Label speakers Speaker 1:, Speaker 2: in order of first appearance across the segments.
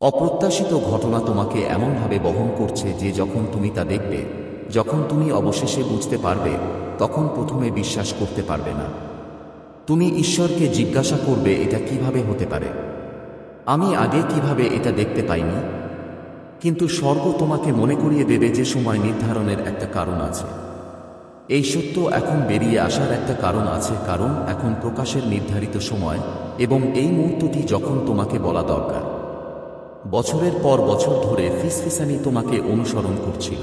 Speaker 1: অপ্রত্যাশিত ঘটনা তোমাকে এমনভাবে বহন করছে যে যখন তুমি তা দেখবে, যখন তুমি অবশেষে বুঝতে পারবে, তখন প্রথমে বিশ্বাস করতে পারবে না। তুমি ঈশ্বরকে জিজ্ঞাসা করবে এটা কীভাবে হতে পারে। আমি আগে কীভাবে এটা দেখতে পাইনি? কিন্তু স্বর্গ তোমাকে মনে করিয়ে দেবে যে সময় নির্ধারণের একটা কারণ আছে। এই সত্য এখন বেরিয়ে আসার একটা কারণ আছে কারণ এখন প্রকাশের নির্ধারিত সময় এবং এই মুহূর্তটি যখন তোমাকে বলা দরকার। বছরের পর বছর ধরে ফিসফিসানি তোমাকে অনুসরণ করছিল।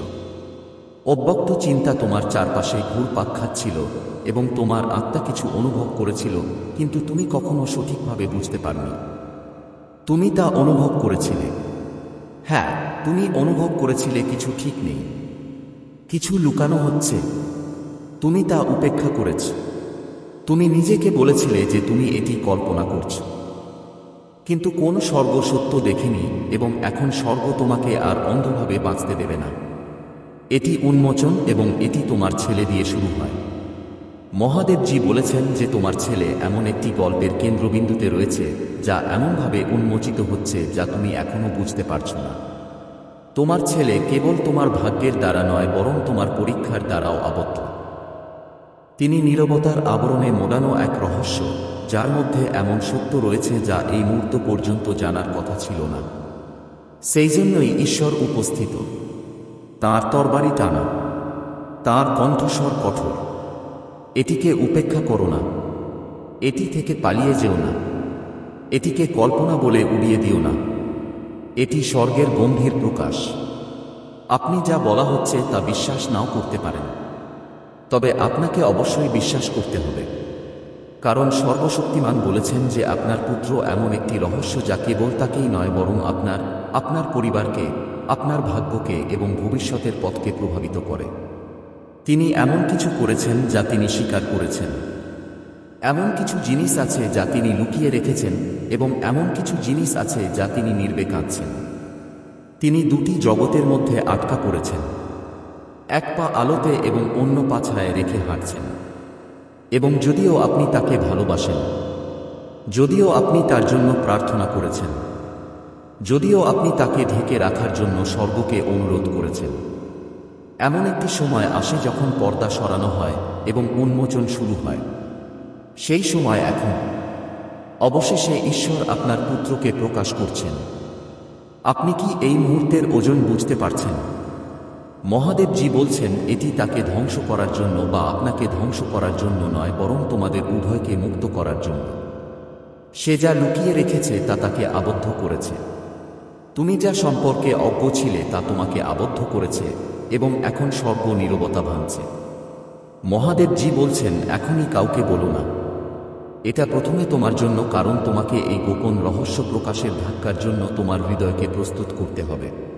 Speaker 1: অব্যক্ত চিন্তা তোমার চারপাশে ঘুরপাক খাচ্ছিল এবং তোমার আত্মা কিছু অনুভব করেছিল, কিন্তু তুমি কখনো সঠিকভাবে বুঝতে পারনি। তুমি তা অনুভব করেছিলে। হ্যাঁ তুমি অনুভব করেছিলে কিছু ঠিক নেই। কিছু লুকানো হচ্ছে। তুমি তা উপেক্ষা করেছ। তুমি নিজেকে বলেছিলে যে তুমি এটি কল্পনা করছ। কিন্তু কোন স্বর্গ সত্য দেখেনি এবং এখন স্বর্গ তোমাকে আর অন্ধভাবে বাঁচতে দেবে না। এটি উন্মোচন এবং এটি তোমার ছেলে দিয়ে শুরু হয়। মহাদেবজি বলেছেন যে তোমার ছেলে এমন একটি গল্পের কেন্দ্রবিন্দুতে রয়েছে যা এমনভাবে উন্মোচিত হচ্ছে যা তুমি এখনও বুঝতে পারছ না। তোমার ছেলে কেবল তোমার ভাগ্যের দ্বারা নয়, বরং তোমার পরীক্ষার দ্বারাও আবদ্ধ। তিনি নীরবতার আবরণে মোড়ানো এক রহস্য। যার মধ্যে এমন সত্য রয়েছে যা এই মুহূর্ত পর্যন্ত জানার কথা ছিল না। সেই জন্যই ঈশ্বর উপস্থিত। তাঁর তরবারি টানা। তাঁর কণ্ঠস্বর কঠোর। এটিকে উপেক্ষা করো না। এটি থেকে পালিয়ে যেও না। এটিকে কল্পনা বলে উড়িয়ে দিও না। এটি স্বর্গের গম্ভীর প্রকাশ। আপনি যা বলা হচ্ছে তা বিশ্বাস নাও করতে পারেন। তবে আপনাকে অবশ্যই বিশ্বাস করতে হবে। কারণ সর্বশক্তিমান বলেছেন যে আপনার পুত্র এমন একটি রহস্য যা কেবল তাকেই নয়, বরং আপনার আপনার পরিবারকে, আপনার ভাগ্যকে এবং ভবিষ্যতের পথকে প্রভাবিত করে। তিনি এমন কিছু করেছেন যা তিনি স্বীকার করেছেন। এমন কিছু জিনিস আছে যা তিনি লুকিয়ে রেখেছেন এবং এমন কিছু জিনিস আছে যা তিনি নির্বেক আছেন তিনি দুটি জগতের মধ্যে আটকা পড়েছেন। এক পা আলোতে এবং অন্য পা ছায় রেখে হাঁটছেন। এবং যদিও আপনি তাকে ভালোবাসেন, যদিও আপনি তার জন্য প্রার্থনা করেছেন, যদিও আপনি তাকে ঢেকে রাখার জন্য স্বর্গকে অনুরোধ করেছেন, এমন একটি সময় আসে যখন পর্দা সরানো হয় এবং উন্মোচন শুরু হয়। সেই সময় এখন, অবশেষে ঈশ্বর আপনার পুত্রকে প্রকাশ করছেন। আপনি কি এই মুহূর্তের ওজন বুঝতে পারছেন? মহাদেবজি বলছেন, এটি তাকে ধ্বংস করার জন্য বা আপনাকে ধ্বংস করার জন্য নয়, বরং তোমাদের উভয়কে মুক্ত করার জন্য। সে যা লুকিয়ে রেখেছে, তা তাকে আবদ্ধ করেছে। তুমি যা সম্পর্কে অজ্ঞ ছিলে, তা তোমাকে আবদ্ধ করেছে, এবং এখন স্বর্গ নীরবতা ভাঙছে। মহাদেবজি বলছেন, এখনই কাউকে বলো না। এটা প্রথমে তোমার জন্য, কারণ তোমাকে এই গোপন রহস্য প্রকাশের ধাক্কার জন্য তোমার হৃদয়কে প্রস্তুত করতে হবে।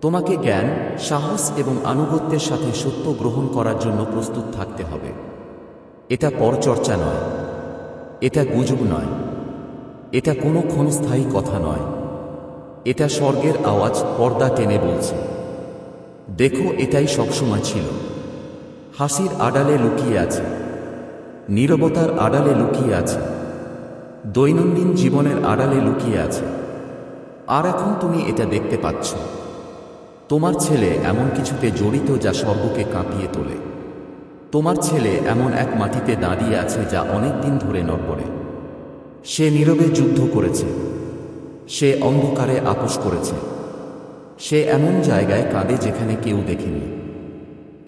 Speaker 1: তোমাকে জ্ঞান, সাহস এবং আনুগত্যের সাথে সত্য গ্রহণ করার জন্য প্রস্তুত থাকতে হবে। এটা পরচর্চা নয়। এটা গুজব নয়। এটা কোনো ক্ষণস্থায়ী কথা নয়। এটা স্বর্গের আওয়াজ পর্দা টেনে বলছে। দেখো, এটাই সবসময় ছিল। হাসির আড়ালে লুকিয়ে আছে। নীরবতার আড়ালে লুকিয়ে আছে। দৈনন্দিন জীবনের আড়ালে লুকিয়ে আছে। আর এখন তুমি এটা দেখতে পাচ্ছ। তোমার ছেলে এমন কিছুতে জড়িত যা স্বর্গকে কাঁপিয়ে তোলে। তোমার ছেলে এমন এক মাটিতে দাঁড়িয়ে আছে যা অনেক দিন ধরে নড়বড়ে। সে নীরবে যুদ্ধ করেছে। সে অন্ধকারে আপোষ করেছে। সে এমন জায়গায় কাঁদে যেখানে কেউ দেখেনি।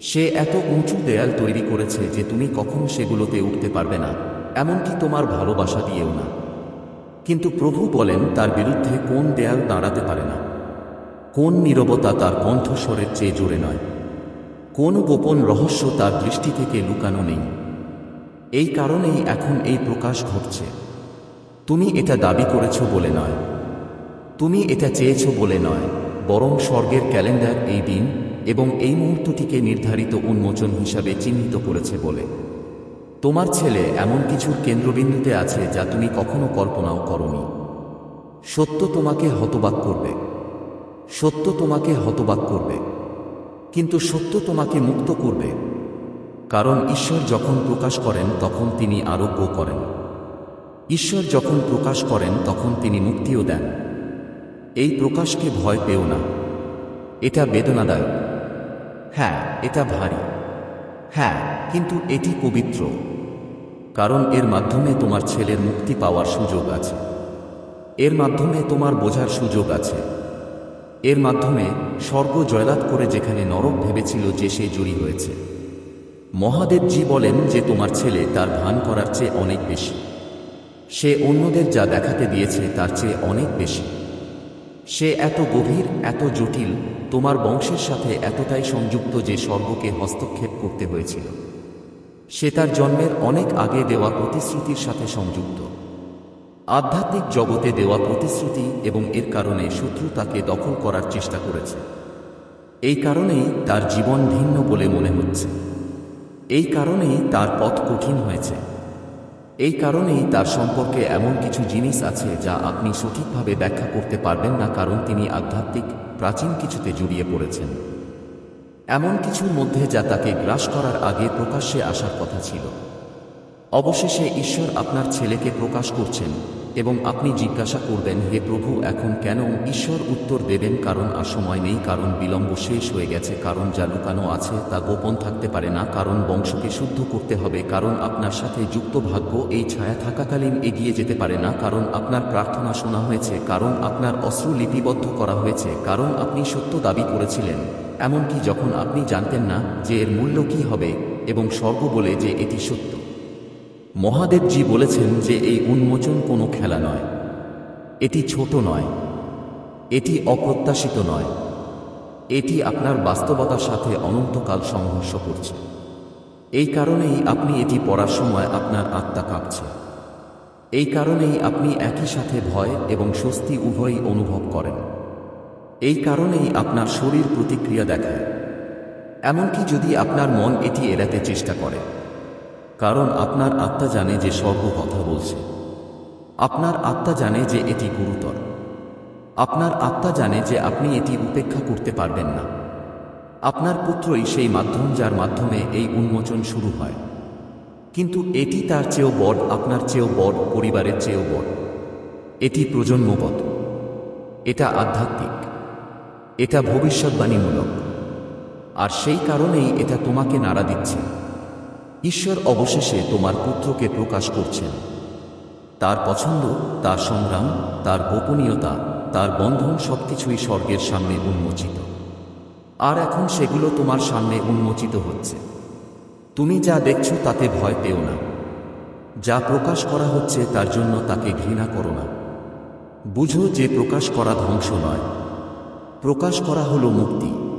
Speaker 1: সে এত উঁচু দেয়াল তৈরি করেছে যে তুমি কখন সেগুলোতে উঠতে পারবে না, এমনকি তোমার ভালোবাসা দিয়েও না। কিন্তু প্রভু বলেন তার বিরুদ্ধে কোন দেয়াল দাঁড়াতে পারে না। কোন নীরবতা তার কণ্ঠস্বরের চেয়ে জোরে নয়? কোন গোপন রহস্য তার দৃষ্টি থেকে লুকানো নেই? এই কারণেই এখন এই প্রকাশ ঘটছে। তুমি এটা দাবি করেছ বলে নয়। তুমি এটা চেয়েছ বলে নয়। বরং স্বর্গের ক্যালেন্ডার এই দিন এবং এই মুহূর্তটিকে নির্ধারিত উন্মোচন হিসাবে চিহ্নিত করেছে বলে। তোমার ছেলে এমন কিছুর কেন্দ্রবিন্দুতে আছে যা তুমি কখনো কল্পনাও করনি। সত্য তোমাকে হতবাক করবে। সত্য তোমাকে হতবাক করবে। কিন্তু সত্য তোমাকে মুক্ত করবে। কারণ ঈশ্বর যখন প্রকাশ করেন, তখন তিনি আরোগ্য করেন। ঈশ্বর যখন প্রকাশ করেন, তখন তিনি মুক্তিও দেন। এই প্রকাশকে ভয় পেও না। এটা বেদনাদায়ক। হ্যাঁ এটা ভারী। হ্যাঁ কিন্তু এটি পবিত্র। কারণ এর মাধ্যমে তোমার ছেলের মুক্তি পাওয়ার সুযোগ আছে। এর মাধ্যমে তোমার বোঝার সুযোগ আছে। এর মাধ্যমে স্বর্গ জয়লাভ করে যেখানে নরক ভেবেছিল যে সে জুড়ি হয়েছে। মহাদেবজি বলেন যে তোমার ছেলে তার ভান করার চেয়ে অনেক বেশি। সে অন্যদের যা দেখাতে দিয়েছে তার চেয়ে অনেক বেশি। সে এত গভীর, এত জটিল, তোমার বংশের সাথে এতটাই সংযুক্ত যে স্বর্গকে হস্তক্ষেপ করতে হয়েছিল। সে তার জন্মের অনেক আগে দেওয়া প্রতিশ্রুতির সাথে সংযুক্ত। আধ্যাত্মিক জগতে দেওয়া প্রতিশ্রুতি এবং এর কারণে শত্রু তাকে দখল করার চেষ্টা করেছে। এই কারণেই তার জীবন ভিন্ন বলে মনে হচ্ছে। এই কারণেই তার পথ কঠিন হয়েছে। এই কারণেই তার সম্পর্কে এমন কিছু জিনিস আছে যা আপনি সঠিকভাবে ব্যাখ্যা করতে পারবেন না কারণ তিনি আধ্যাত্মিক, প্রাচীন কিছুতে জড়িয়ে পড়েছেন। এমন কিছুর মধ্যে যা তাকে গ্রাস করার আগে প্রকাশ্যে আসার কথা ছিল। অবশেষে ঈশ্বর আপনার ছেলেকে প্রকাশ করছেন এবং আপনি জিজ্ঞাসা করবেন, হে প্রভু, এখন কেন ঈশ্বর উত্তর দেবেন? কারণ আর সময় নেই, কারণ বিলম্ব শেষ হয়ে গেছে, কারণ যা লুকানো আছে তা গোপন থাকতে পারে না, কারণ বংশকে শুদ্ধ করতে হবে, কারণ আপনার সাথে যুক্ত ভাগ্য এই ছায়া থাকাকালীন এগিয়ে যেতে পারে না, কারণ আপনার প্রার্থনা শোনা হয়েছে, কারণ আপনার অস্ত্র লিপিবদ্ধ করা হয়েছে, কারণ আপনি সত্য দাবি করেছিলেন। এমনকি যখন আপনি জানতেন না যে এর মূল্য কি হবে এবং স্বর্গ বলে যে এটি সত্য মহাদেবজি বলেছেন যে এই উন্মোচন কোনো খেলা নয়। এটি ছোট নয়। এটি অপ্রত্যাশিত নয়। এটি আপনার বাস্তবতার সাথে অনন্তকাল সংঘর্ষ করছে। এই কারণেই আপনি এটি পড়ার সময় আপনার আত্মা কাঁপছে। এই কারণেই আপনি একই সাথে ভয় এবং স্বস্তি উভয়ই অনুভব করেন। এই কারণেই আপনার শরীর প্রতিক্রিয়া দেখায়। এমনকি যদি আপনার মন এটি এড়াতে চেষ্টা করে। কারণ আপনার আত্মা জানে যে সর্ব কথা বলছে। আপনার আত্মা জানে যে এটি গুরুতর। আপনার আত্মা জানে যে আপনি এটি উপেক্ষা করতে পারবেন না। আপনার পুত্রই সেই মাধ্যম যার মাধ্যমে এই উন্মোচন শুরু হয়। কিন্তু এটি তার চেয়েও বড়, আপনার চেয়েও বড়, পরিবারের চেয়েও বড়। এটি প্রজন্মগত এটা আধ্যাত্মিক। এটা ভবিষ্যৎবাণীমূলক। আর সেই কারণেই এটা তোমাকে নাড়া দিচ্ছে। ঈশ্বর অবশেষে তোমার পুত্রকে প্রকাশ করছেন। তার পছন্দ, তার সংগ্রাম, তার গোপনীয়তা, তার বন্ধন সবকিছুই স্বর্গের সামনে উন্মোচিত। আর এখন সেগুলো তোমার সামনে উন্মোচিত হচ্ছে। তুমি যা দেখছ তাতে ভয় পেও না। যা প্রকাশ করা হচ্ছে তার জন্য তাকে ঘৃণা করো না। বুঝো যে প্রকাশ করা ধ্বংস নয়। প্রকাশ করা হলো মুক্তি।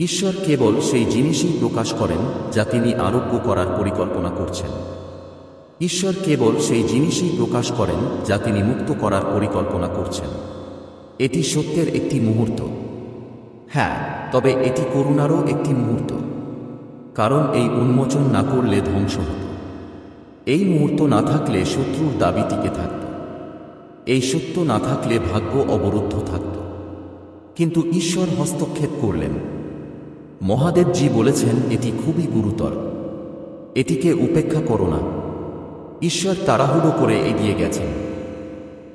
Speaker 1: ঈশ্বর কেবল সেই জিনিসই প্রকাশ করেন যা তিনি আরোগ্য করার পরিকল্পনা করছেন। ঈশ্বর কেবল সেই জিনিসই প্রকাশ করেন যা তিনি মুক্ত করার পরিকল্পনা করছেন। এটি সত্যের একটি মুহূর্ত। হ্যাঁ তবে এটি করুণারও একটি মুহূর্ত। কারণ এই উন্মোচন না করলে ধ্বংস হতো। এই মুহূর্ত না থাকলে শত্রুর দাবি টিকে থাকত। এই সত্য না থাকলে ভাগ্য অবরুদ্ধ থাকত। কিন্তু ঈশ্বর হস্তক্ষেপ করলেন। মহাদেবজি বলেছেন, এটি খুবই গুরুতর। এটিকে উপেক্ষা করো না। ঈশ্বর তাড়াহুড়ো করে এগিয়ে গেছেন।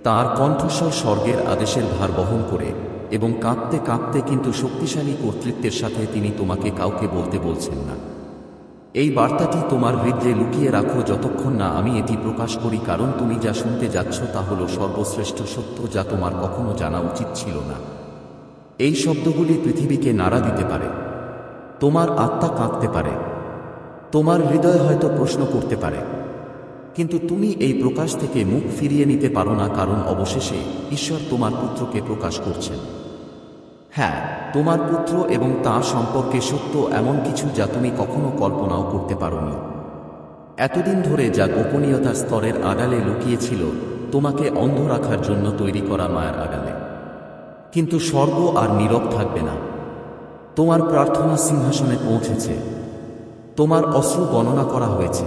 Speaker 1: তার কণ্ঠস্বর স্বর্গের আদেশের ভার বহন করে এবং কাঁপতে কাঁপতে কিন্তু শক্তিশালী কর্তৃত্বের সাথে তিনি তোমাকে কাউকে বলতে বলছেন না। এই বার্তাটি তোমার হৃদয়ে লুকিয়ে রাখো যতক্ষণ না আমি এটি প্রকাশ করি, কারণ তুমি যা শুনতে যাচ্ছ তা হল সর্বশ্রেষ্ঠ সত্য যা তোমার কখনো জানা উচিত ছিল না। এই শব্দগুলি পৃথিবীকে নাড়া দিতে পারে। তোমার আত্মা কাঁদতে পারে। তোমার হৃদয় হয়তো প্রশ্ন করতে পারে। কিন্তু তুমি এই প্রকাশ থেকে মুখ ফিরিয়ে নিতে পারো না, কারণ অবশেষে ঈশ্বর তোমার পুত্রকে প্রকাশ করছেন। হ্যাঁ তোমার পুত্র এবং তার সম্পর্কে সত্য এমন কিছু যা তুমি কখনো কল্পনাও করতে পারোনি। এতদিন ধরে যা গোপনীয়তার স্তরের আড়ালে লুকিয়েছিল, তোমাকে অন্ধ রাখার জন্য তৈরি করা মায়ের আড়ালে। কিন্তু স্বর্গ আর নীরব থাকবে না। তোমার প্রার্থনা সিংহাসনে পৌঁছেছে। তোমার অশ্রু গণনা করা হয়েছে।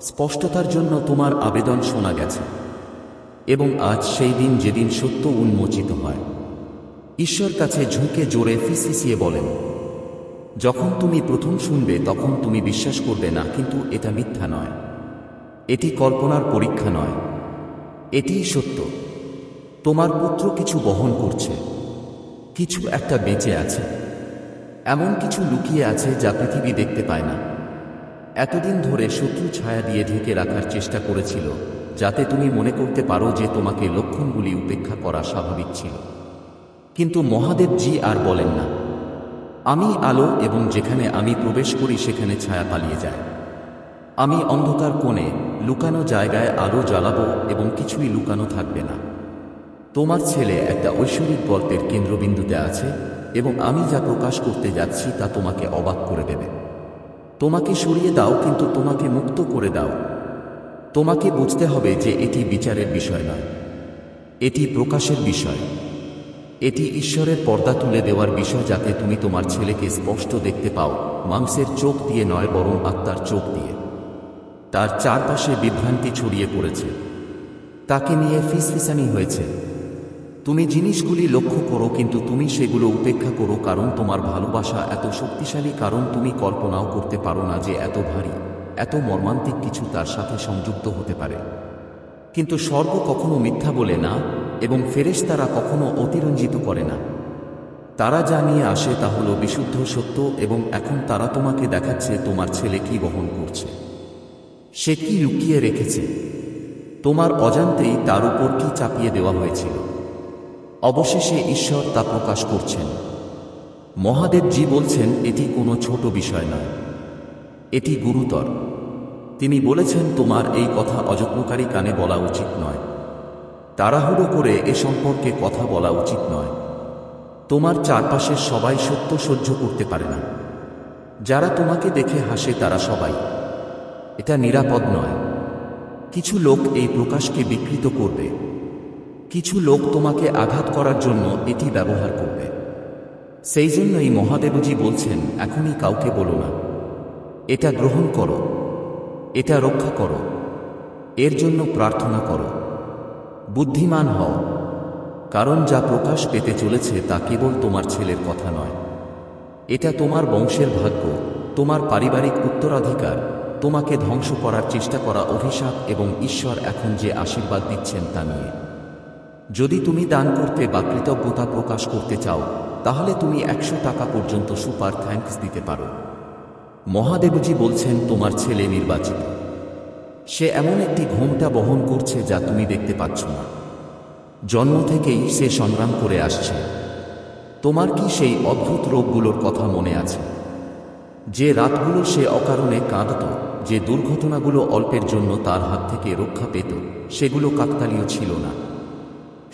Speaker 1: স্পষ্টতার জন্য তোমার আবেদন শোনা গেছে। এবং আজ সেই দিন যেদিন সত্য উন্মোচিত হয়। ঈশ্বর কাছে ঝুঁকে জোরে ফিসিসিয়ে বলেন, যখন তুমি প্রথম শুনবে, তখন তুমি বিশ্বাস করবে না, কিন্তু এটা মিথ্যা নয়। এটি কল্পনার পরীক্ষা নয়। এটিই সত্য। তোমার পুত্র কিছু বহন করছে। কিছু একটা বেঁচে আছে। এমন কিছু লুকিয়ে আছে যা পৃথিবী দেখতে পায় না। এতদিন ধরে শত্রু ছায়া দিয়ে ঢেকে রাখার চেষ্টা করেছিল, যাতে তুমি মনে করতে পারো যে তোমাকে লক্ষণগুলি উপেক্ষা করা স্বাভাবিক ছিল। কিন্তু মহাদেব জি আর বলেন না। আমি আলো এবং যেখানে আমি প্রবেশ করি সেখানে ছায়া পালিয়ে যায়। আমি অন্ধকার কোণে লুকানো জায়গায় আলো জ্বালাবো এবং কিছুই লুকানো থাকবে না। তোমার ছেলে একটা ঐশ্বরিক গল্পের কেন্দ্রবিন্দুতে আছে এবং আমি যা প্রকাশ করতে যাচ্ছি তা তোমাকে অবাক করে দেবে। তোমাকে সরিয়ে দাও, কিন্তু তোমাকে মুক্ত করে দাও। তোমাকে বুঝতে হবে যে এটি বিচারের বিষয় নয়। এটি প্রকাশের বিষয়। এটি ঈশ্বরের পর্দা তুলে দেওয়ার বিষয় যাতে তুমি তোমার ছেলেকে স্পষ্ট দেখতে পাও, মাংসের চোখ দিয়ে নয়, বরং আত্মার চোখ দিয়ে। তার চারপাশে বিভ্রান্তি ছড়িয়ে পড়েছে। তাকে নিয়ে ফিসফিসানি হয়েছে। তুমি জিনিসগুলি লক্ষ্য করো, কিন্তু তুমি সেগুলো উপেক্ষা করো, কারণ তোমার ভালোবাসা এত শক্তিশালী, কারণ তুমি কল্পনাও করতে পারো না যে এত ভারী, এত মর্মান্তিক কিছু তার সাথে সংযুক্ত হতে পারে। কিন্তু স্বর্গ কখনো মিথ্যা বলে না, এবং ফেরেশতারা কখনো অতিরঞ্জিত করে না। তারা যা নিয়ে আসে তা হল বিশুদ্ধ সত্য, এবং এখন তারা তোমাকে দেখাচ্ছে তোমার ছেলে কি বহন করছে। সে কি লুকিয়ে রেখেছে? তোমার অজান্তেই তার উপর কি চাপিয়ে দেওয়া হয়েছিল? অবশেষে ঈশ্বর তা প্রকাশ করছেন। মহাদেবজি বলছেন, এটি কোনো ছোট বিষয় নয়। এটি গুরুতর। তিনি বলেছেন, তোমার এই কথা অযত্নকারী কানে বলা উচিত নয়। তাড়াহুড়ো করে এ সম্পর্কে কথা বলা উচিত নয়। তোমার চারপাশের সবাই সত্য সহ্য করতে পারে না। যারা তোমাকে দেখে হাসে, তারা সবাই। এটা নিরাপদ নয়। কিছু লোক এই প্রকাশকে বিকৃত করবে। কিছু লোক তোমাকে আঘাত করার জন্য এটি ব্যবহার করবে। সেই জন্যই মহাদেবজি বলছেন, এখনই কাউকে বলো না। এটা গ্রহণ করো। এটা রক্ষা করো। এর জন্য প্রার্থনা করো। বুদ্ধিমান হও। কারণ যা প্রকাশ পেতে চলেছে তা কেবল তোমার ছেলের কথা নয়। এটা তোমার বংশের ভাগ্য, তোমার পারিবারিক উত্তরাধিকার, তোমাকে ধ্বংস করার চেষ্টা করা অভিশাপ এবং ঈশ্বর এখন যে আশীর্বাদ দিচ্ছেন তা নিয়ে। যদি তুমি দান করতে বা কৃতজ্ঞতা প্রকাশ করতে চাও, তাহলে তুমি একশো টাকা পর্যন্ত সুপার থ্যাঙ্কস দিতে পারো। মহাদেবজি বলছেন, তোমার ছেলে নির্বাচিত। সে এমন একটি ঘোমটা বহন করছে যা তুমি দেখতে পাচ্ছ না। জন্ম থেকেই সে সংগ্রাম করে আসছে। তোমার কি সেই অদ্ভুত রোগগুলোর কথা মনে আছে? যে রাতগুলো সে অকারণে কাঁদত, যে দুর্ঘটনাগুলো অল্পের জন্য তার হাত থেকে রক্ষা পেত, সেগুলো কাকতালীয় ছিল না।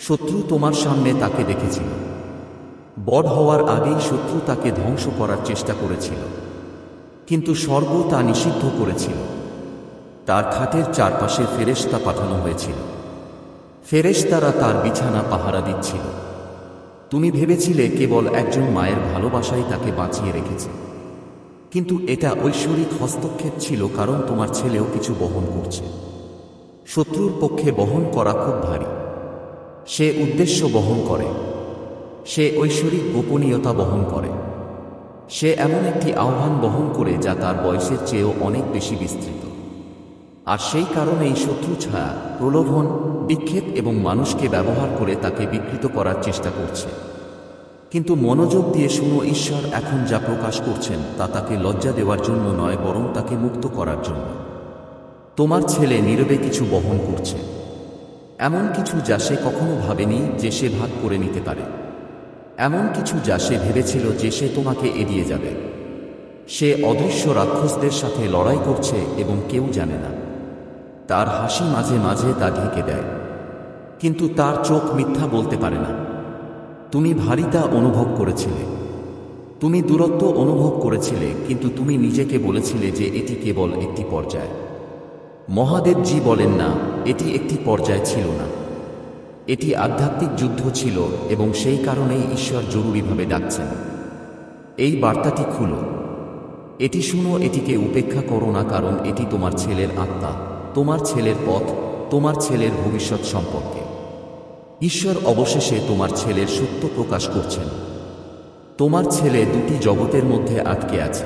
Speaker 1: শত্রু তোমার সামনে তাকে দেখেছিল। বড় হওয়ার আগেই শত্রু তাকে ধ্বংস করার চেষ্টা করেছিল। কিন্তু স্বর্গ তা নিষিদ্ধ করেছিল। তার খাটের চারপাশে ফেরেশতা পাঠানো হয়েছিল। ফেরেশতারা তার বিছানা পাহারা দিচ্ছিল। তুমি ভেবেছিলে কেবল একজন মায়ের ভালোবাসাই তাকে বাঁচিয়ে রেখেছে। কিন্তু এটা ঐশ্বরিক হস্তক্ষেপ ছিল কারণ তোমার ছেলেও কিছু বহন করছে। শত্রুর পক্ষে বহন করা খুব ভারী। সে উদ্দেশ্য বহন করে। সে ঐশ্বরিক গোপনীয়তা বহন করে। সে এমন একটি আহ্বান বহন করে যা তার বয়সের চেয়েও অনেক বেশি বিস্তৃত। আর সেই কারণেই শত্রু ছায়া, প্রলোভন, বিক্ষেপ এবং মানুষকে ব্যবহার করে তাকে বিকৃত করার চেষ্টা করছে। কিন্তু মনোযোগ দিয়ে শুনো, ঈশ্বর এখন যা প্রকাশ করছেন, তা তাকে লজ্জা দেওয়ার জন্য নয়, বরং তাকে মুক্ত করার জন্য। তোমার ছেলে নীরবে কিছু বহন করছে। এমন কিছু যা সে কখনো ভাবেনি যে সে ভাগ করে নিতে পারে। এমন কিছু যা সে ভেবেছিল যে সে তোমাকে এড়িয়ে যাবে। সে অদৃশ্য রাক্ষসদের সাথে লড়াই করছে এবং কেউ জানে না। তার হাসি মাঝে মাঝে তা ঢেকে দেয়। কিন্তু তার চোখ মিথ্যা বলতে পারে না। তুমি ভারিতা অনুভব করেছিলে। তুমি দূরত্ব অনুভব করেছিলে, কিন্তু তুমি নিজেকে বলেছিলে যে এটি কেবল একটি পর্যায়। মহাদেবজি বলেন না, এটি একটি পর্যায় ছিল না। এটি আধ্যাত্মিক যুদ্ধ ছিল এবং সেই কারণেই ঈশ্বর জরুরিভাবে ডাকছেন। এই বার্তাটি খুলো। এটি শুনো, এটিকে উপেক্ষা করো না, কারণ এটি তোমার ছেলের আত্মা, তোমার ছেলের পথ, তোমার ছেলের ভবিষ্যৎ সম্পর্কে। ঈশ্বর অবশেষে তোমার ছেলের সত্য প্রকাশ করছেন। তোমার ছেলে দুটি জগতের মধ্যে আটকে আছে,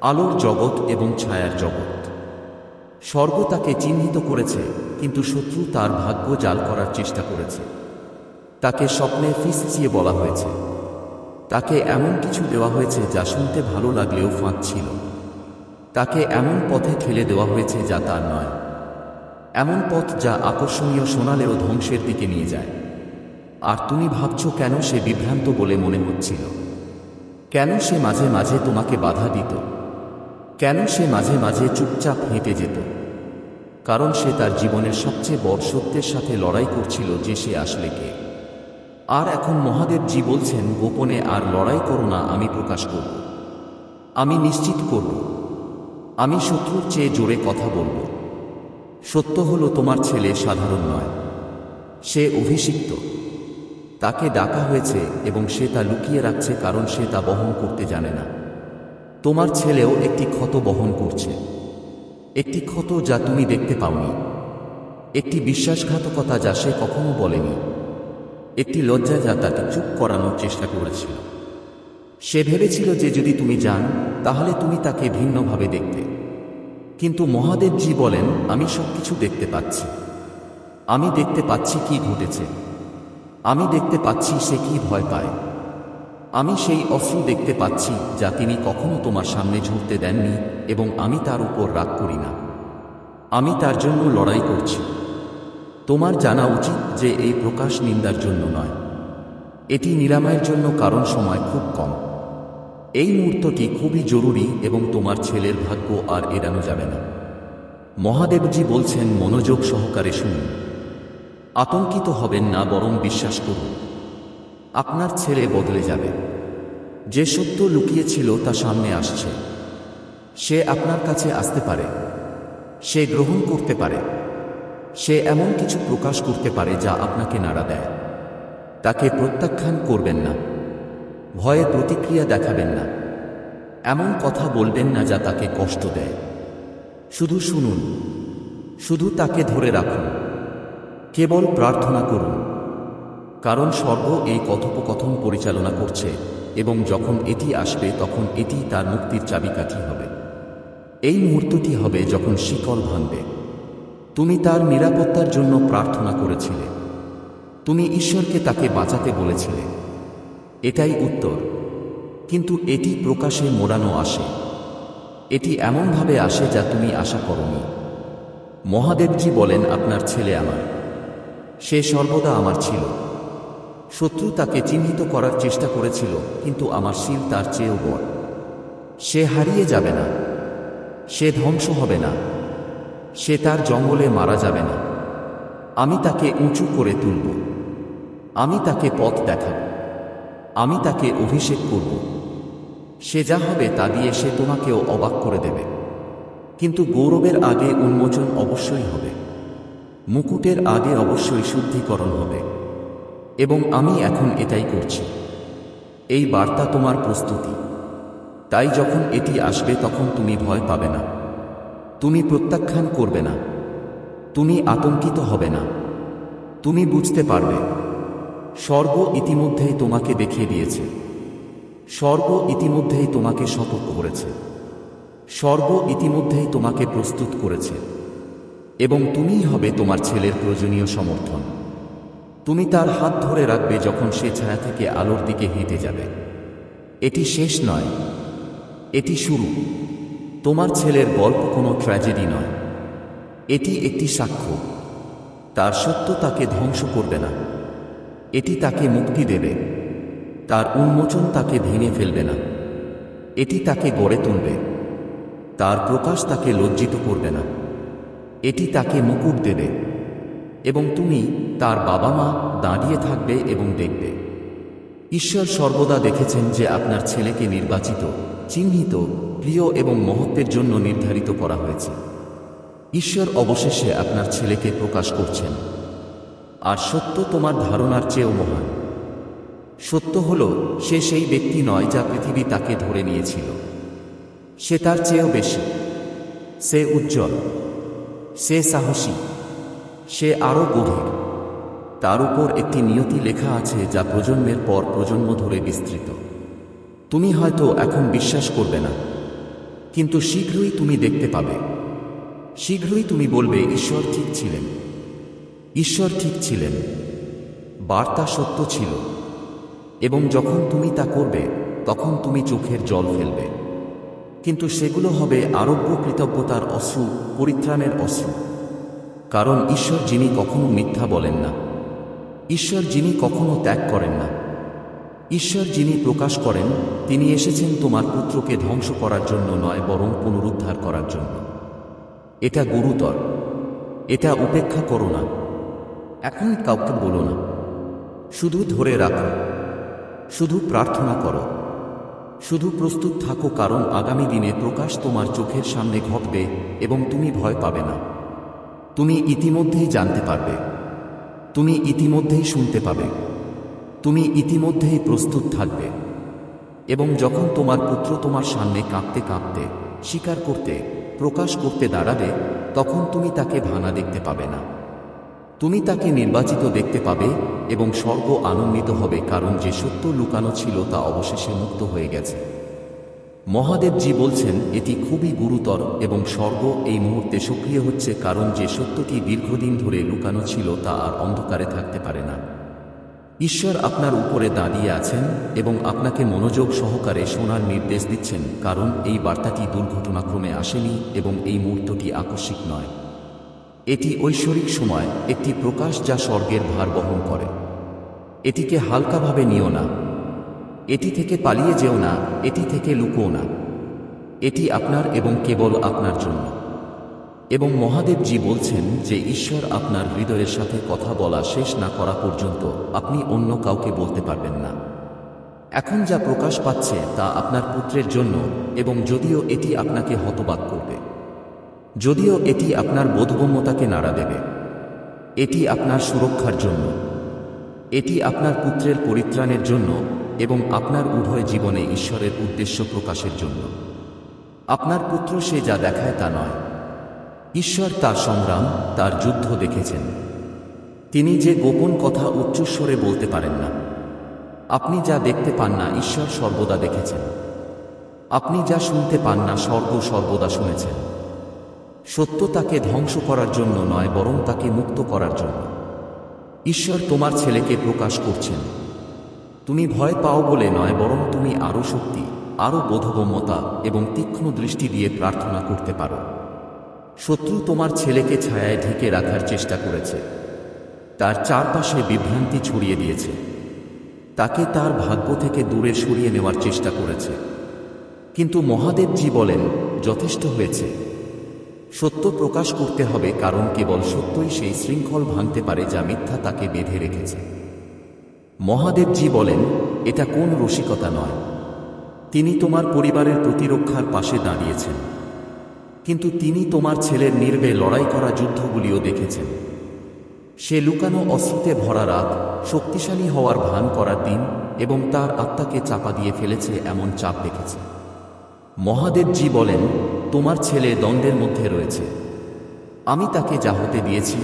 Speaker 1: আলোর জগৎ এবং ছায়ার জগৎ। স্বর্গ তাকে চিহ্নিত করেছে, কিন্তু শত্রু তার ভাগ্য জাল করার চেষ্টা করেছে। তাকে স্বপ্নে ফিসচিয়ে বলা হয়েছে। তাকে এমন কিছু দেওয়া হয়েছে যা শুনতে ভালো লাগলেও ফাঁক ছিল। তাকে এমন পথে ঠেলে দেওয়া হয়েছে যা তার নয়। এমন পথ যা আকর্ষণীয় শোনালেও ধ্বংসের দিকে নিয়ে যায়। আর তুমি ভাবছ কেন সে বিভ্রান্ত বলে মনে হচ্ছিল? কেন সে মাঝে মাঝে তোমাকে বাধা দিত? কেন সে মাঝে মাঝে চুপচাপ হেঁটে যেত? কারণ সে তার জীবনের সবচেয়ে বড় সত্যের সাথে লড়াই করছিল যে সে আসলে কে। আর এখন মহাদেবজি বলছেন, গোপনে আর লড়াই করো না, আমি প্রকাশ করব। আমি নিশ্চিত করব। আমি শত্রুর চেয়ে জোরে কথা বলব। সত্য হলো তোমার ছেলে সাধারণ নয়। সে অভিষিক্ত। তাকে ডাকা হয়েছে এবং সে তা লুকিয়ে রাখছে কারণ সে তা বহন করতে জানে না। তোমার ছেলেও একটি ক্ষত বহন করছে। একটি ক্ষত যা তুমি দেখতে পাওনি। একটি বিশ্বাসঘাতকতা যা সে কখনো বলেনি। একটি লজ্জা যা তাকে চুপ করানোর চেষ্টা করেছিল। সে ভেবেছিল যে যদি তুমি যান, তাহলে তুমি তাকে ভিন্নভাবে দেখতে। কিন্তু মহাদেবজি বলেন, আমি সবকিছু দেখতে পাচ্ছি। আমি দেখতে পাচ্ছি কি ঘটেছে। আমি দেখতে পাচ্ছি সে কি ভয় পায়। আমি সেই অস্ত্র দেখতে পাচ্ছি যা তিনি কখনো তোমার সামনে ঝুলতে দেননি এবং আমি তার উপর রাগ করি না। আমি তার জন্য লড়াই করছি। তোমার জানা উচিত যে এই প্রকাশ নিন্দার জন্য নয়। এটি নিরাময়ের জন্য কারণ সময় খুব কম। এই মুহূর্তটি খুবই জরুরি এবং তোমার ছেলের ভাগ্য আর এড়ানো যাবে না। মহাদেবজি বলছেন, মনোযোগ সহকারে শুনুন। আতঙ্কিত হবেন না, বরং বিশ্বাস করুন। আপনার ছেলে বদলে যাবে। যে সত্য লুকিয়েছিল তা সামনে আসছে। সে আপনার কাছে আসতে পারে। সে গ্রহণ করতে পারে। সে এমন কিছু প্রকাশ করতে পারে যা আপনাকে নাড়া দেয়। তাকে প্রত্যাখ্যান করবেন না। ভয়ে প্রতিক্রিয়া দেখাবেন না। এমন কথা বলবেন না যা তাকে কষ্ট দেয়। শুধু শুনুন। শুধু তাকে ধরে রাখুন। কেবল প্রার্থনা করুন। কারণ স্বর্গ এই কথোপকথন পরিচালনা করছে, এবং যখন এটি আসবে তখন এটি তার মুক্তির চাবিকাঠি হবে। এই মুহূর্তটি হবে যখন শিকল ভাঙবে। তুমি তার নিরাপত্তার জন্য প্রার্থনা করেছিলে। তুমি ঈশ্বরকে তাকে বাঁচাতে বলেছিলে। এটাই উত্তর। কিন্তু এটি প্রকাশে মোড়ানো আসে। এটি এমনভাবে আসে যা তুমি আশা করনি। মহাদেবজি বলেন, আপনার ছেলে আমার। সে সর্বদা আমার ছিল। শত্রু তাকে চিহ্নিত করার চেষ্টা করেছিল, কিন্তু আমার শিল তার চেয়েও বড়। সে হারিয়ে যাবে না। সে ধ্বংস হবে না। সে তার জঙ্গলে মারা যাবে না। আমি তাকে উঁচু করে তুলব। আমি তাকে পথ দেখাব। আমি তাকে অভিষেক করব। সে যা হবে তা দিয়ে সে তোমাকেও অবাক করে দেবে। কিন্তু গৌরবের আগে উন্মোচন অবশ্যই হবে। মুকুটের আগে অবশ্যই শুদ্ধিকরণ হবে। এবং আমি এখন এটাই করছি। এই বার্তা তোমার প্রস্তুতি। তাই যখন এটি আসবে তখন তুমি ভয় পাবে না। তুমি প্রত্যাখ্যান করবে না। তুমি আতঙ্কিত হবে না। তুমি বুঝতে পারবে। স্বর্গ ইতিমধ্যেই তোমাকে দেখিয়ে দিয়েছে। স্বর্গ ইতিমধ্যেই তোমাকে সতর্ক করেছে। স্বর্গ ইতিমধ্যেই তোমাকে প্রস্তুত করেছে। এবং তুমিই হবে তোমার ছেলের প্রয়োজনীয় সমর্থন। তুমি তার হাত ধরে রাখবে যখন সে ছায়া থেকে আলোর দিকে হেঁটে যাবে। এটি শেষ নয়, এটি শুরু। তোমার ছেলের গল্প কোনো ট্র্যাজেডি নয়। এটি একটি সাক্ষ্য। তার সত্য তাকে ধ্বংস করবে না। এটি তাকে মুক্তি দেবে। তার উন্মোচন তাকে ভেঙে ফেলবে না। এটি তাকে গড়ে তুলবে। তার প্রকাশ তাকে লজ্জিত করবে না। এটি তাকে মুকুট দেবে। এবং তুমি তার বাবা মা দাঁড়িয়ে থাকবে এবং দেখবে। ঈশ্বর সর্বদা দেখেছেন যে আপনার ছেলেকে নির্বাচিত, চিহ্নিত, প্রিয় এবং মহত্বের জন্য নির্ধারিত করা হয়েছে। ঈশ্বর অবশেষে আপনার ছেলেকে প্রকাশ করছেন। আর সত্য তোমার ধারণার চেয়েও মহান। সত্য হল, সে সেই ব্যক্তি নয় যা পৃথিবী তাকে ধরে নিয়েছিল। সে তার চেয়েও বেশি। সে উজ্জ্বল। সে সাহসী। সে আরও গভীর। তার উপর একটি নিয়তি লেখা আছে যা প্রজন্মের পর প্রজন্ম ধরে বিস্তৃত। তুমি হয়তো এখন বিশ্বাস করবে না, কিন্তু শীঘ্রই তুমি দেখতে পাবে। শীঘ্রই তুমি বলবে, ঈশ্বর ঠিক ছিলেন। ঈশ্বর ঠিক ছিলেন। বার্তা সত্য ছিল। এবং যখন তুমি তা করবে, তখন তুমি চোখের জল ফেলবে। কিন্তু সেগুলো হবে আরোগ্য কৃতজ্ঞতার অশ্রু, পরিত্রাণের অশ্রু। কারণ ঈশ্বর যিনি কখনো মিথ্যা বলেন না। ঈশ্বর যিনি কখনো ত্যাগ করেন না। ঈশ্বর যিনি প্রকাশ করেন, তিনি এসেছেন তোমার পুত্রকে ধ্বংস করার জন্য নয়, বরং পুনরুদ্ধার করার জন্য। এটা গুরুতর। এটা উপেক্ষা করো না। এখন কাউকে বলো না। শুধু ধরে রাখো। শুধু প্রার্থনা করো। শুধু প্রস্তুত থাকো, কারণ আগামী দিনে প্রকাশ তোমার চোখের সামনে ঘটবে এবং তুমি ভয় পাবে না। তুমি ইতিমধ্যেই জানতে পারবে। তুমি ইতিমধ্যেই শুনতে পাবে। তুমি ইতিমধ্যেই প্রস্তুত থাকবে। এবং যখন তোমার পুত্র তোমার সামনে কাঁপতে কাঁপতে, স্বীকার করতে, প্রকাশ করতে দাঁড়াবে, তখন তুমি তাকে ভাঙা দেখতে পাবে না। তুমি তাকে নির্বাচিত দেখতে পাবে এবং স্বর্গ আনন্দিত হবে, কারণ যে সত্য লুকানো ছিল তা অবশেষে মুক্ত হয়ে গেছে। মহাদেবজি বলছেন, এটি খুবই গুরুতর এবং স্বর্গ এই মুহূর্তে সক্রিয় হচ্ছে কারণ যে সত্যটি দীর্ঘদিন ধরে লুকানো ছিল তা আর অন্ধকারে থাকতে পারে না। ঈশ্বর আপনার উপরে দাঁড়িয়ে আছেন এবং আপনাকে মনোযোগ সহকারে শোনার নির্দেশ দিচ্ছেন, কারণ এই বার্তাটি দুর্ঘটনাক্রমে আসেনি এবং এই মুহূর্তটি আকস্মিক নয়। এটি ঐশ্বরিক সময়, একটি প্রকাশ যা স্বর্গের ভার বহন করে। এটিকে হালকাভাবে নিও না। এটি থেকে পালিয়ে যেও না, এটি থেকে লুকো না। এটি আপনার এবং কেবল আপনার জন্য। এবং মহাদেবজি বলছেন যে ঈশ্বর আপনার হৃদয়ের সাথে কথা বলা শেষ না করা পর্যন্ত আপনি অন্য কাউকে বলতে পারবেন না। এখন যা প্রকাশ পাচ্ছে তা আপনার পুত্রের জন্য এবং যদিও এটি আপনাকে হতবাক করবে। যদিও এটি আপনার বোধগম্যতাকে নাড়া দেবে। এটি আপনার সুরক্ষার জন্য। এটি আপনার পুত্রের পরিত্রাণের জন্য এবং আপনার উভয় জীবনে ঈশ্বরের উদ্দেশ্য প্রকাশের জন্য। আপনার পুত্র সে যা দেখায় তা নয়। ঈশ্বর তার সংগ্রাম, তার যুদ্ধ দেখেছেন। তিনি যে গোপন কথা উচ্চস্বরে বলতে পারেন না। আপনি যা দেখতে পান না, ঈশ্বর সর্বদা দেখেছেন। আপনি যা শুনতে পান না, স্বর্গ সর্বদা শুনেছেন। সত্য তাকে ধ্বংস করার জন্য নয়, বরং তাকে মুক্ত করার জন্য। ঈশ্বর তোমার ছেলেকে প্রকাশ করছেন। তুমি ভয় পাও বলে নয়, বরং তুমি আরও শক্তি, আরও বোধগম্যতা এবং তীক্ষ্ণ দৃষ্টি দিয়ে প্রার্থনা করতে পারো। শত্রু তোমার ছেলেকে ছায়ায় ঢেকে রাখার চেষ্টা করেছে। তার চারপাশে বিভ্রান্তি ছড়িয়ে দিয়েছে। তাকে তার ভাগ্য থেকে দূরে সরিয়ে নেওয়ার চেষ্টা করেছে। কিন্তু মহাদেবজি বলেন, যথেষ্ট হয়েছে। সত্য প্রকাশ করতে হবে কারণ কেবল সত্যই সেই শৃঙ্খল ভাঙতে পারে যা মিথ্যা তাকে বেঁধে রেখেছে। মহাদেবজি বলেন, এটা কোন রসিকতা নয়। তিনি তোমার পরিবারের প্রতিরক্ষার পাশে দাঁড়িয়েছেন। কিন্তু তিনি তোমার ছেলের নির্বে লড়াই করা যুদ্ধগুলিও দেখেছেন। সে লুকানো অস্ত্রতে ভরা রাত, শক্তিশালী হওয়ার ভান করার দিন এবং তার আত্মাকে চাপা দিয়ে ফেলেছে এমন চাপ দেখেছে। মহাদেবজি বলেন, তোমার ছেলে দ্বন্দ্বের মধ্যে রয়েছে। আমি তাকে যা হতে দিয়েছি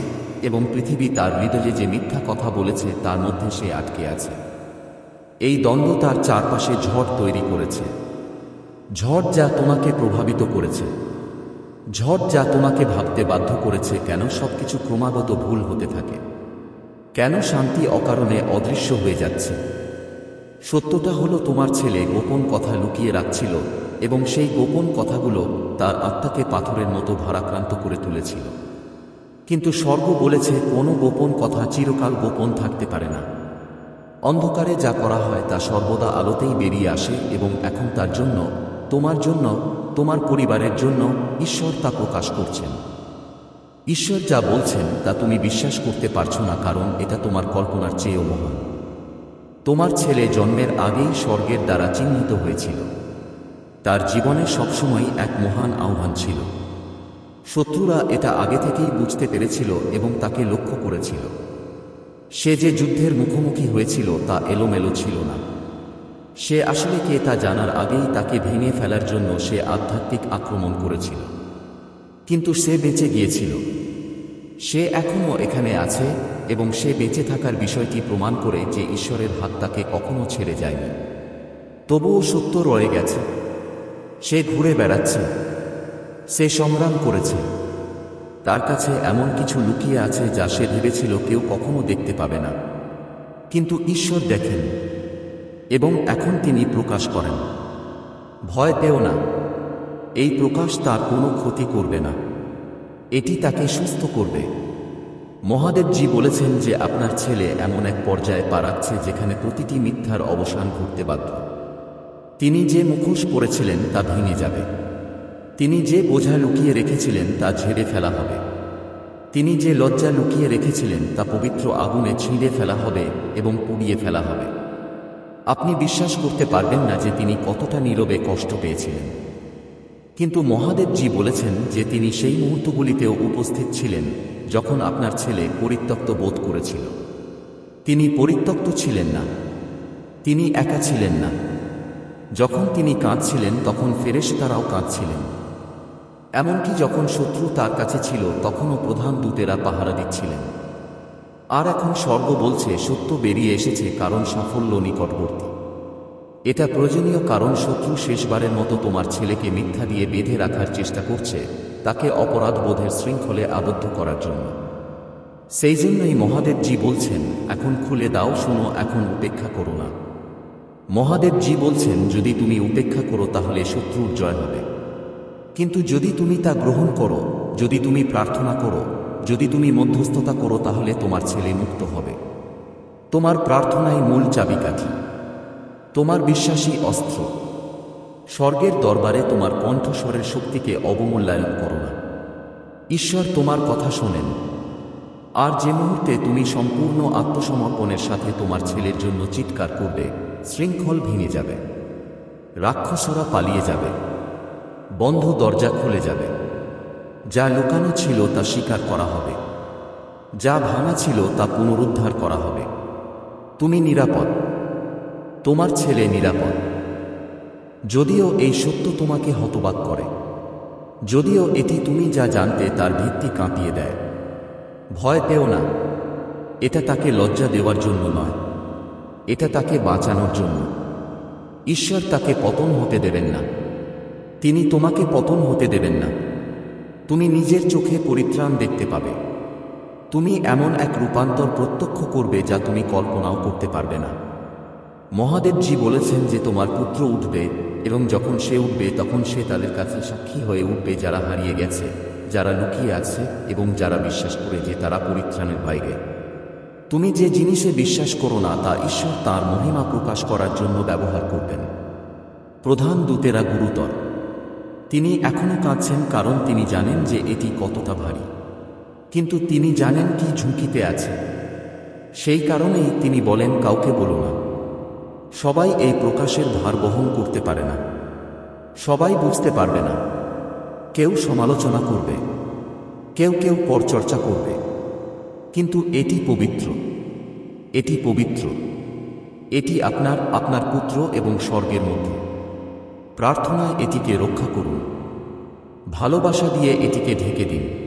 Speaker 1: এবং পৃথিবী তার হৃদয়ে যে মিথ্যা কথা বলেছে, তার মধ্যে সে আটকে আছে। এই দ্বন্দ্ব তার চারপাশে ঝড় তৈরি করেছে। ঝড় যা তোমাকে প্রভাবিত করেছে। ঝড় যা তোমাকে ভাবতে বাধ্য করেছে কেন সবকিছু ক্রমাগত ভুল হতে থাকে। কেন শান্তি অকারণে অদৃশ্য হয়ে যাচ্ছে? সত্যটা হলো তোমার ছেলে গোপন কথা লুকিয়ে রাখছিল এবং সেই গোপন কথাগুলো তার আত্মাকে পাথরের মতো ভারাক্রান্ত করে তুলেছিল। কিন্তু স্বর্গ বলেছে, কোনো গোপন কথা চিরকাল গোপন থাকতে পারে না। অন্ধকারে যা করা হয় তা সর্বদা আলোতেই বেরিয়ে আসে এবং এখন তার জন্য, তোমার জন্য, তোমার পরিবারের জন্য ঈশ্বর তা প্রকাশ করছেন। ঈশ্বর যা বলছেন তা তুমি বিশ্বাস করতে পারছ না কারণ এটা তোমার কল্পনার চেয়েও মহান। তোমার ছেলে জন্মের আগেই স্বর্গের দ্বারা চিহ্নিত হয়েছিল। তার জীবনে সবসময় এক মহান আহ্বান ছিল। শত্রুরা এটা আগে থেকেই বুঝতে পেরেছিল এবং তাকে লক্ষ্য করেছিল। সে যে যুদ্ধের মুখোমুখি হয়েছিল তা এলোমেলো ছিল না। সে আসলে কে তা জানার আগেই তাকে ভেঙে ফেলার জন্য সে আধ্যাত্মিক আক্রমণ করেছিল। কিন্তু সে বেঁচে গিয়েছিল। সে এখনও এখানে আছে এবং সে বেঁচে থাকার বিষয়টি প্রমাণ করে যে ঈশ্বরের হাত তাকে কখনো ছেড়ে যায়নি। তবুও সত্য রয়ে গেছে। সে ঘুরে বেড়াচ্ছে। সে সংগ্রাম করেছে। তার কাছে এমন কিছু লুকিয়ে আছে যা সে ভেবেছিল কেউ কখনো দেখতে পাবে না। কিন্তু ঈশ্বর দেখেন এবং এখন তিনি প্রকাশ করেন। ভয় পেও না। এই প্রকাশ তার কোনো ক্ষতি করবে না। এটি তাকে সুস্থ করবে। মহাদেবজি বলেছেন যে আপনার ছেলে এমন এক পর্যায়ে পারাচ্ছে যেখানে প্রতিটি মিথ্যার অবসান ঘটতে বাধ্য। তিনি যে মুখোশ পরেছিলেন তা ভেঙে যাবে। তিনি যে বোঝা লুকিয়ে রেখেছিলেন তা ঝেড়ে ফেলা হবে। তিনি যে লজ্জা লুকিয়ে রেখেছিলেন তা পবিত্র আগুনে ছিঁড়ে ফেলা হবে এবং পুড়িয়ে ফেলা হবে। আপনি বিশ্বাস করতে পারবেন না যে তিনি কতটা নীরবে কষ্ট পেয়েছিলেন। কিন্তু মহাদেবজি বলেছেন যে তিনি সেই মুহূর্তগুলিতেও উপস্থিত ছিলেন যখন আপনার ছেলে পরিত্যক্ত বোধ করেছিল। তিনি পরিত্যক্ত ছিলেন না। তিনি একা ছিলেন না। যখন তিনি কাঁদছিলেন, তখন ফেরেশ তারাও কাঁদছিলেন। এমনকি যখন শত্রু তার কাছে ছিল, তখনও প্রধান দূতেরা পাহারা দিচ্ছিলেন। আর এখন স্বর্গ বলছে, সত্য বেরিয়ে এসেছে কারণ সাফল্য নিকটবর্তী। এটা প্রয়োজনীয় কারণ শত্রু শেষবারের মতো তোমার ছেলেকে মিথ্যা দিয়ে বেঁধে রাখার চেষ্টা করছে, তাকে অপরাধ বোধের শৃঙ্খলে আবদ্ধ করার জন্য। সেই জন্যই মহাদেবজি বলছেন, এখন খুলে দাও, শোনো, এখন উপেক্ষা করো না। মহাদেবজি বলছেন, যদি তুমি উপেক্ষা করো, তাহলে শত্রুর জয় হবে। কিন্তু যদি তুমি তা গ্রহণ করো, যদি তুমি প্রার্থনা করো, যদি তুমি মধ্যস্থতা করো, তাহলে তোমার ছেলে মুক্ত হবে। তোমার প্রার্থনাই মূল চাবিকাঠি। তোমার বিশ্বাসী অস্ত্র। স্বর্গের দরবারে তোমার কণ্ঠস্বরের শক্তিকে অবমূল্যায়ন করো না। ঈশ্বর তোমার কথা শোনেন। আর যে মুহূর্তে তুমি সম্পূর্ণ আত্মসমর্পণের সাথে তোমার ছেলের জন্য চিৎকার করবে, শৃঙ্খল ভেঙে যাবে। রাক্ষসরা পালিয়ে যাবে। বন্ধ দরজা খুলে যাবে। যা লুকানো ছিল তা স্বীকার করা হবে। যা ভাঙা ছিল তা পুনরুদ্ধার করা হবে। তুমি নিরাপদ। তোমার ছেলে নিরাপদ। যদিও এই সত্য তোমাকে হতবাক করে। যদিও এটি তুমি যা জানতে তার ভিত্তি কাঁপিয়ে দেয়। ভয় পেও না। এটা তাকে লজ্জা দেওয়ার জন্য নয়। এটা তাকে বাঁচানোর জন্য। ঈশ্বর তাকে পতন হতে দেবেন না। তিনি তোমাকে পতন হতে দেবেন না। তুমি নিজের চোখে পরিত্রাণ দেখতে পাবে। তুমি এমন এক রূপান্তর প্রত্যক্ষ করবে যা তুমি কল্পনাও করতে পারবে না। মহাদেবজি বলেছেন যে তোমার পুত্র উঠবে এবং যখন সে উঠবে, তখন সে তাদের কাছে সাক্ষী হয়ে উঠবে যারা হারিয়ে গেছে, যারা লুকিয়ে আছে এবং যারা বিশ্বাস করে যে তারা পরিত্রাণের বাইরে। তুমি যে জিনিসে বিশ্বাস করো না, তা ঈশ্বর তার মহিমা প্রকাশ করার জন্য ব্যবহার করবেন। প্রধান দূতেরা গুরুতর। তিনি এখনও কাঁদছেন কারণ তিনি জানেন যে এটি কতটা ভারী। কিন্তু তিনি জানেন কি ঝুঁকিতে আছে। সেই কারণেই তিনি বলেন, কাউকে বলো না। সবাই এই প্রকাশের ভার বহন করতে পারে না। সবাই বুঝতে পারবে না। কেউ সমালোচনা করবে। কেউ কেউ পরচর্চা করবে। কিন্তু এটি পবিত্র। এটি পবিত্র। এটি আপনার আপনার পুত্র এবং স্বর্গের মধ্যে। প্রার্থনায় এটিকে রক্ষা করুন। ভালোবাসা দিয়ে এটিকে ঢেকে দিন।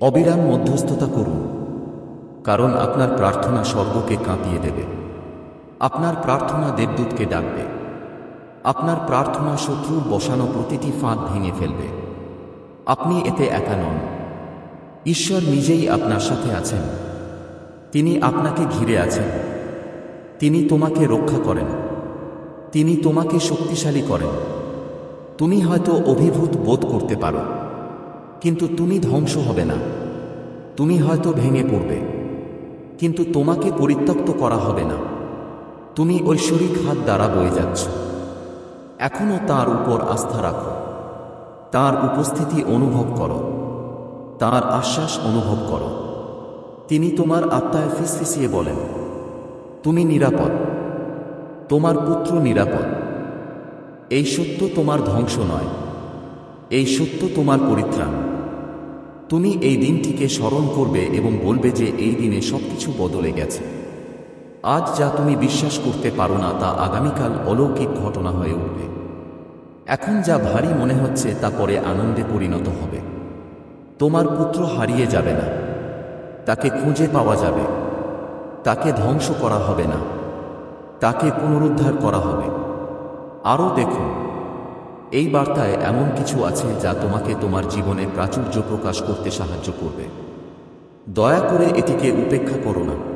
Speaker 1: অবিরাম মধ্যস্থতা করুন। কারণ আপনার প্রার্থনা স্বর্গকে কাঁপিয়ে দেবে। আপনার প্রার্থনা দেবদূতকে ডাকবে। আপনার প্রার্থনা শত্রু বসানো প্রতিটি ফাঁদ ভেঙে ফেলবে। আপনি এতে একা নন। ঈশ্বর নিজেই আপনার সাথে আছেন। তিনি আপনাকে ঘিরে আছেন। তিনি তোমাকে রক্ষা করেন। তিনি তোমাকে শক্তিশালী করেন। তুমি হয়তো অভিভূত বোধ করতে পারো, কিন্তু তুমি ধ্বংস হবে না। তুমি হয়তো ভেঙে পড়বে, কিন্তু তোমাকে পরিত্যক্ত করা হবে না। তুমি ঐশ্বরিক হাত দ্বারা বয়ে যাচ্ছ। এখনও তার উপর আস্থা রাখো। তার উপস্থিতি অনুভব করো। তার আশ্বাস অনুভব করো। তিনি তোমার আত্মায় ফিসফিসিয়ে বলেন, তুমি নিরাপদ। তোমার পুত্র নিরাপদ। এই সত্য তোমার ধ্বংস নয়। এই সত্য তোমার পরিত্রাণ। তুমি এই দিনটিকে স্মরণ করবে এবং বলবে যে এই দিনে সবকিছু বদলে গেছে। আজ যা তুমি বিশ্বাস করতে পারো না তা আগামীকাল অলৌকিক ঘটনা হয়ে উঠবে। এখন যা ভারী মনে হচ্ছে তা পরে আনন্দে পরিণত হবে। তোমার পুত্র হারিয়ে যাবে না। তাকে খুঁজে পাওয়া যাবে। তাকে ধ্বংস করা হবে না। তাকে পুনরুদ্ধার করা হবে। আরও দেখুন, এই বার্তায় এমন কিছু আছে যা তোমাকে তোমার জীবনে প্রাচুর্য প্রকাশ করতে সাহায্য করবে। দয়া করে এটিকে উপেক্ষা করো না।